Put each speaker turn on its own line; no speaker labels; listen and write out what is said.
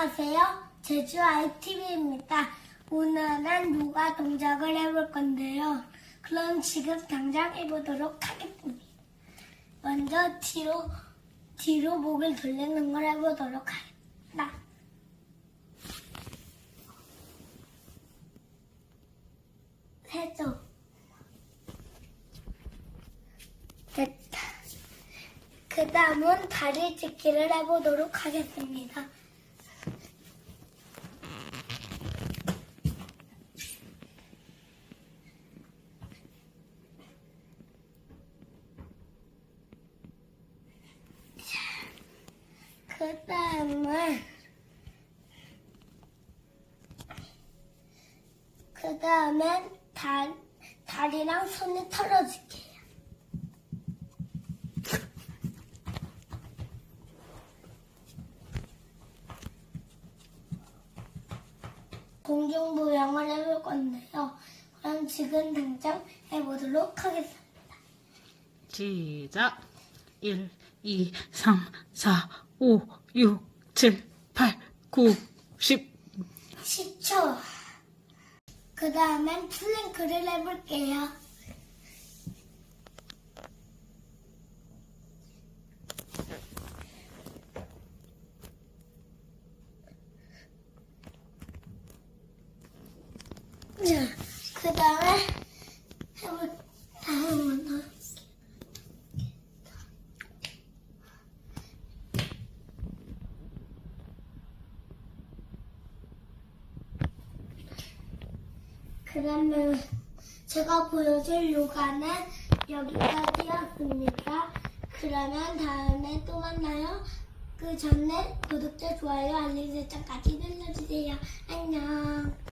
안녕하세요. 제주 ITV입니다. 오늘은 요가 동작을 해볼 건데요. 그럼 지금 당장 해보도록 하겠습니다. 먼저 뒤로, 뒤로 목을 돌리는 걸 해보도록 하겠습니다. 해줘. 됐다. 그 다음은 다리 찢기를 해보도록 하겠습니다. 그 다음은 그 다음엔 다, 다리랑 손이 털어줄게요. 공중부양을 해볼 건데요. 그럼 지금 당장 해보도록 하겠습니다.
시작. 1, 2, 3, 4, 5, 6, 7, 8, 9, 10.
10초. 그 다음엔 플랭크를 해볼게요. 그 다음에 해볼, 다음은 더. 그러면 제가 보여줄 요가는 여기까지였습니다. 그러면 다음에 또 만나요. 그 전에 구독자, 좋아요, 알림 설정까지 눌러주세요. 안녕.